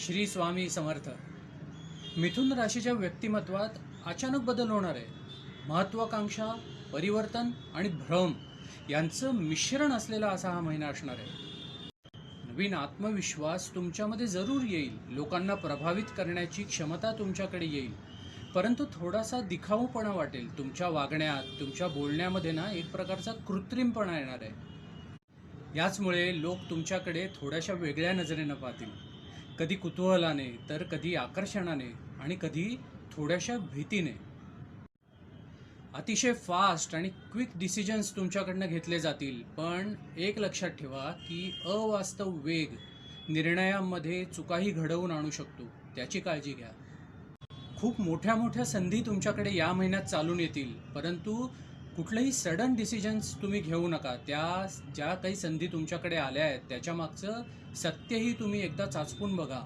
श्री स्वामी समर्थ. मिथुन राशीच्या व्यक्तिमत्वात अचानक बदल होणार आहे. महत्वाकांक्षा परिवर्तन आणि भ्रम यांचं मिश्रण असलेला असा हा महिना असणार आहे. नवीन आत्मविश्वास तुमच्यामध्ये जरूर येईल. लोकांना प्रभावित करण्याची क्षमता तुमच्याकडे येईल. परंतु थोडासा दिखाऊपणा वाटेल. तुमच्या वागण्यात तुमच्या बोलण्यामध्ये ना एक प्रकारचा कृत्रिमपणा येणार आहे. याचमुळे लोक तुमच्याकडे थोड्याशा वेगळ्या नजरेनं पाहतील. कधी कुतूहलाने तर कधी आकर्षणाने आणि कधी थोड्याशा भीतीने. अतिशय फास्ट आणि क्विक डिसिजन्स तुमच्याकडनं घेतले जातील पण एक लक्षात ठेवा की अवास्तव वेग निर्णयामध्ये चुकाही घडवून आणू शकतो. त्याची काळजी घ्या. खूप मोठ्या मोठ्या संधी तुमच्याकडे या महिन्यात चालून येतील परंतु कुठलंही सडन डिसिजन्स तुम्ही घेऊ नका. त्या ज्या काही संधी तुमच्याकडे आल्या आहेत त्याच्यामागचं सत्यही तुम्ही एकदा चाचपून बघा.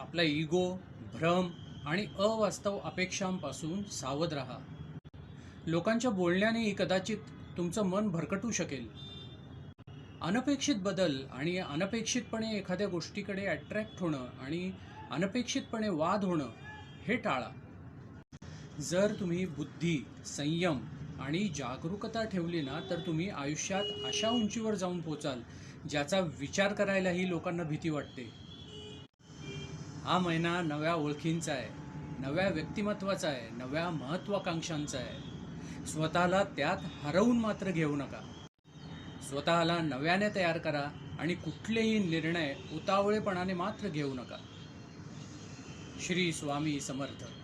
आपला इगो भ्रम आणि अवास्तव अपेक्षांपासून सावध राहा. लोकांच्या बोलण्यानेही कदाचित तुमचं मन भरकटू शकेल. अनपेक्षित बदल आणि अनपेक्षितपणे एखाद्या गोष्टीकडे अट्रॅक्ट होणं आणि अनपेक्षितपणे वाद होणं हे टाळा. जर तुम्ही बुद्धी संयम आणि जागरूकता ठेवली ना तर तुम्ही आयुष्यात अशा उंचीवर जाऊन पोचाल ज्याचा विचार करायलाही लोकांना भीती वाटते. हा महिना नव्या ओळखींचा आहे नव्या व्यक्तिमत्वाचा आहे नव्या महत्वाकांक्षांचा आहे. स्वतःला त्यात हरवून मात्र घेऊ नका. स्वतःला नव्याने तयार करा आणि कुठलेही निर्णय उतावळेपणाने मात्र घेऊ नका. श्री स्वामी समर्थ.